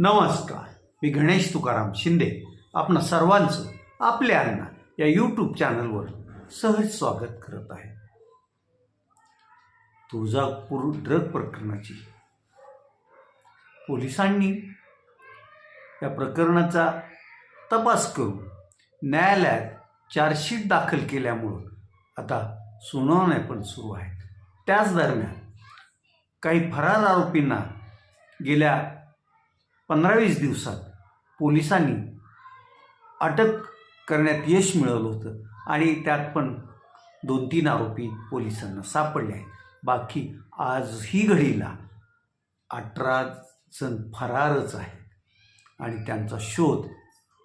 नमस्कार. मी गणेश तुकाराम शिंदे. आपण सर्वांचं आपल्या अण्णा या यूट्यूब चॅनलवर सहज स्वागत करत आहे. तुळजापूर ड्रग प्रकरणाची. पोलिसांनी या प्रकरणाचा तपास करून न्यायालयात चार्जशीट दाखल केल्यामुळं आता सुनावण्या पण सुरू आहेत. त्याच दरम्यान काही फरार आरोपींना गेल्या पंधरा वीस दिवसात पोलिसांनी अटक करण्यात यश मिळवलं होतं आणि त्यात पण दोन तीन आरोपी पोलिसांना सापडले आहेत. बाकी आजही घडीला अठरा जण फरारच आहेत आणि त्यांचा शोध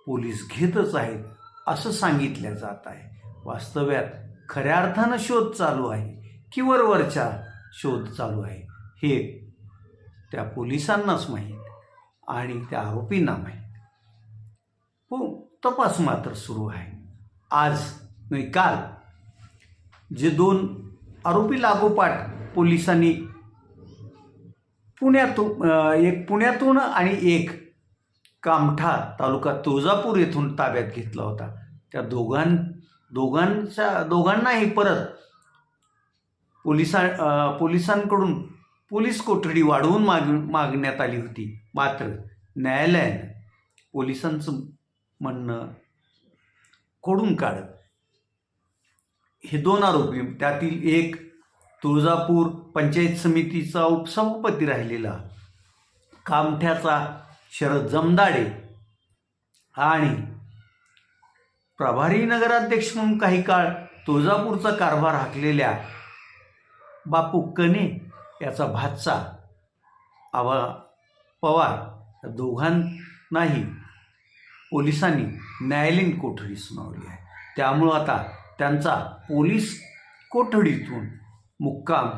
पोलीस घेतच आहेत असं सांगितलं जात आहे. वास्तव्यात खऱ्या अर्थानं शोध चालू आहे की वरवरचा शोध चालू आहे हे त्या पोलिसांनाच माहीत. आणि त्या आरोपींना माहीत. हो तपास मात्र सुरू आहे. आज नाही काल जे दोन आरोपी लागोपाठ पोलिसांनी पुण्यातून एक पुण्यातून आणि एक कामठा तालुका तुळजापूर येथून ताब्यात घेतला होता. त्या दोघां दोघांच्या दोघांनाही परत पोलिसां पोलिसांकडून पोलीस कोठडी वाढवून माग मागण्यात आली होती. मात्र न्यायालयानं पोलिसांचं म्हणणं खोडून काढत हे दोन आरोपी त्यातील एक तुळजापूर पंचायत समितीचा उपसभापती राहिलेला कामठ्याचा शरद जमदाडे आणि प्रभारी नगराध्यक्ष म्हणून काही काळ तुळजापूरचा कारभार हाकलेल्या बापू कने याचा भातसा आवा पवार दोघांनाही पोलिसांनी न्यायालयीन कोठडी सुनावली आहे. त्यामुळं आता त्यांचा पोलीस कोठडीतून मुक्काम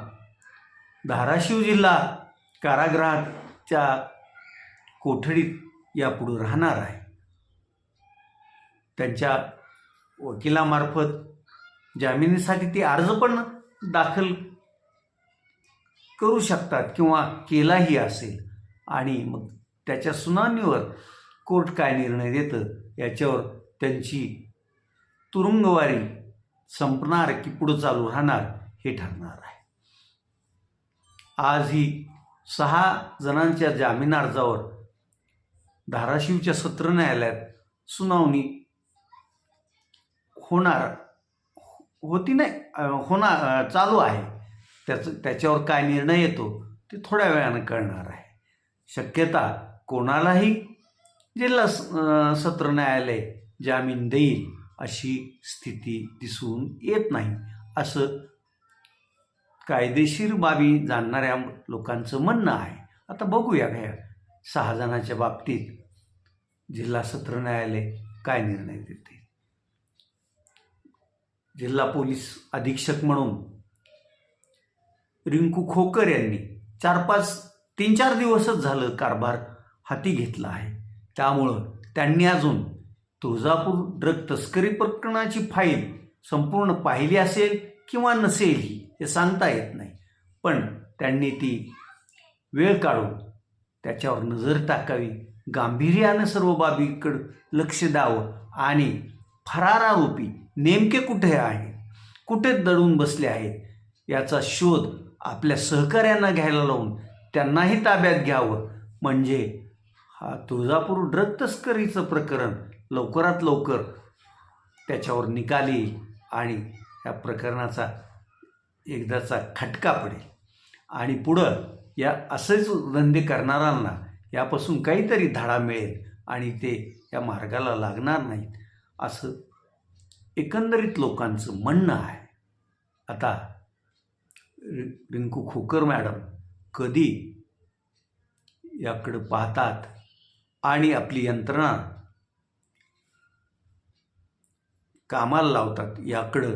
धाराशिव जिल्हा कारागृहाच्या कोठडीत यापुढं राहणार आहे. त्यांच्या वकिलामार्फत जामिनीसाठी ते अर्ज पण दाखल करू शकतात किंवा केलाही असेल. आणि मग त्याच्या सुनावणीवर कोर्ट काय निर्णय देतं याच्यावर त्यांची तुरुंगवारी संपणार की पुढं चालू राहणार हे ठरणार आहे. आज ही सहा जणांच्या जामीन अर्जावर धाराशिवच्या सत्र न्यायालयात सुनावणी होणार होती नाही होणार चालू आहे. त्याचं त्याच्यावर काय निर्णय येतो ते थोड्या वेळानं कळणार आहे. शक्यता कोणालाही जिल्हा स- सत्र न्यायालय जामीन देईल अशी स्थिती दिसून येत नाही असं कायदेशीर बाबी जाणणाऱ्या लोकांचं म्हणणं आहे. आता बघूया ह्या सहा जणांच्या बाबतीत जिल्हा सत्र न्यायालय काय निर्णय देते जिल्हा पोलीस अधीक्षक म्हणून रिंकू खोकर यांनी चार पाच तीन चार दिवसच झालं कारभार हाती घेतला आहे. त्यामुळं त्यांनी अजून तुळजापूर ड्रग तस्करी प्रकरणाची फाईल संपूर्ण पाहिली असेल किंवा नसेलही हे सांगता येत नाही. पण त्यांनी ती वेळ काढून त्याच्यावर नजर टाकावी गांभीर्यानं सर्व बाबीकडं लक्ष द्यावं आणि फरार आरोपी नेमके कुठे आहेत कुठे दडून बसले आहेत याचा शोध आपल्या सहकाऱ्यांना घ्यायला लावून त्यांनाही ताब्यात घ्यावं. म्हणजे हा तुळजापूर ड्रग तस्करीचं प्रकरण लवकरात लवकर त्याच्यावर निकाल येईल आणि या प्रकरणाचा एकदाचा खटका पडेल. आणि पुढं या असेच धंदे करणाऱ्यांना यापासून काहीतरी धडा मिळेल आणि ते या मार्गाला लागणार नाहीत असं एकंदरीत लोकांचं म्हणणं आहे. आता रि- रिंकू खोकर मॅडम कधी याकडं पाहतात आणि आपली यंत्रणा कामाला लावतात याकडं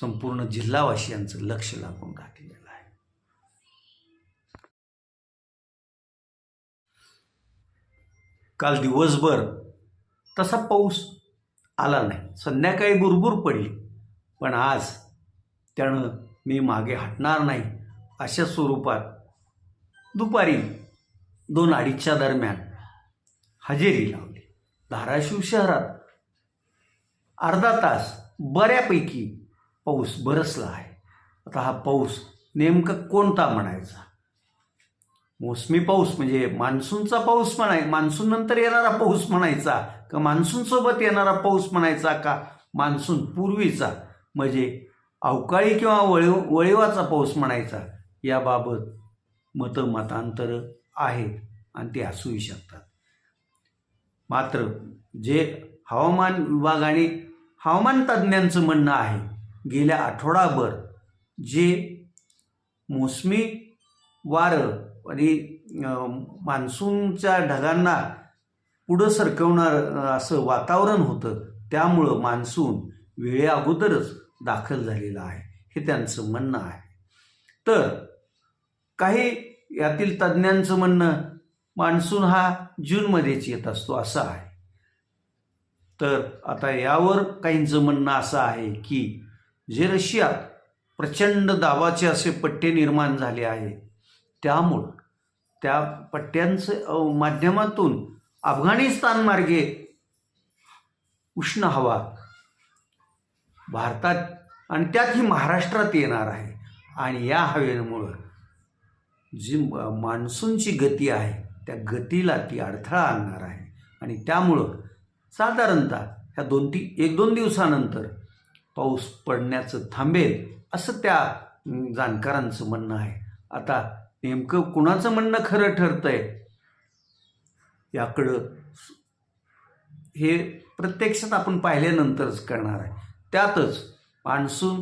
संपूर्ण जिल्हावासियांचं लक्ष लागून राहिलेलं आहे. काल दिवसभर तसा पाऊस आला नाही. संध्याकाळी बुरबुर पडली पण आज त्यानं मी मागे हटणार नाही अशा स्वरूपात दुपारी दोन अडीचच्या दरम्यान हजेरी लावली. धाराशिव शहरात अर्धा तास बऱ्यापैकी पाऊस बरसला आहे. आता हा पाऊस नेमका कोणता म्हणायचा? मोसमी पाऊस म्हणजे मान्सूनचा पाऊस म्हणाय मान्सून नंतर येणारा पाऊस म्हणायचा का मान्सूनसोबत येणारा पाऊस म्हणायचा का मान्सून पूर्वीचा? म्हणजे अवकाळी किंवा वळीव वळीवाचा पाऊस म्हणायचा याबाबत मतं मतांतर आहेत आणि ते असूही शकतात. मात्र जे हवामान विभाग आणि हवामान तज्ज्ञांचं म्हणणं आहे गेल्या आठवडाभर जे मोसमी वारं आणि मान्सूनच्या ढगांना पुढं सरकवणार असं वातावरण होतं त्यामुळं मान्सून वेळे अगोदरच दाखल झालेला आहे. हे त्यांचं म्हणणं आहे. तर काही यातील तज्ज्ञांचं म्हणणं मान्सून हा जूनमध्येच येत असतो असं आहे. तर आता यावर काहींचं म्हणणं असं आहे की जे रशियात प्रचंड दाबाचे असे पट्टे निर्माण झाले आहेत त्यामुळं त्या पट्ट्यांचं माध्यमातून अफगाणिस्तान मार्गे उष्ण हवा भारतात आणि त्यातही महाराष्ट्रात येणार आहे. आणि या हवेमुळं जी मान्सूनची गती आहे त्या गतीला ती अडथळा आणणार आहे. आणि त्यामुळं साधारणतः ह्या दोन ती एक दोन दिवसानंतर पाऊस पडण्याचं थांबेल असं त्या जाणकारांचं म्हणणं आहे. आता नेमकं कुणाचं म्हणणं खरं ठरतंय याकडं हे प्रत्यक्षात आपण पाहिल्यानंतरच करणार आहे. त्यातच मान्सून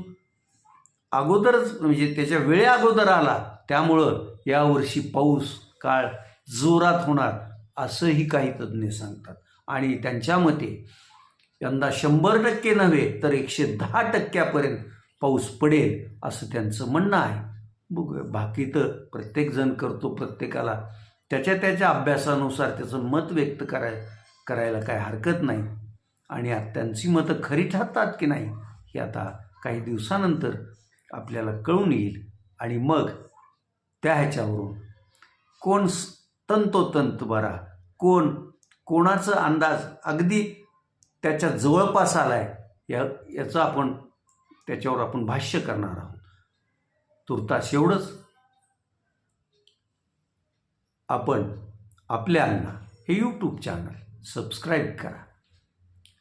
अगोदरच म्हणजे त्याच्या वेळे अगोदर आला त्यामुळं यावर्षी पाऊस काळ जोरात होणार असंही काही तज्ज्ञ सांगतात. आणि त्यांच्या मते यंदा शंभर टक्के नव्हे तर एकशे दहा टक्क्यापर्यंत पाऊस पडेल असं त्यांचं म्हणणं आहे. बघ बाकी तर प्रत्येकजण करतो प्रत्येकाला. त्याच्या त्याच्या अभ्यासानुसार त्याचं मत व्यक्त कराय करायला काय हरकत नाही. आणि त्यांची मतं खरी ठरतात की नाही हे आता काही दिवसानंतर आपल्याला कळून येईल. आणि मग त्या ह्याच्यावरून कोण तंतोतंत बरा कोण कोणाचा अंदाज अगदी त्याच्या जवळपास आला आहे या याचं आपण त्याच्यावर आपण भाष्य करणार आहोत. तुर्तास एवढंच. आपण आपल्या आपल्यांना हे यूट्यूब चॅनल सबस्क्राईब करा.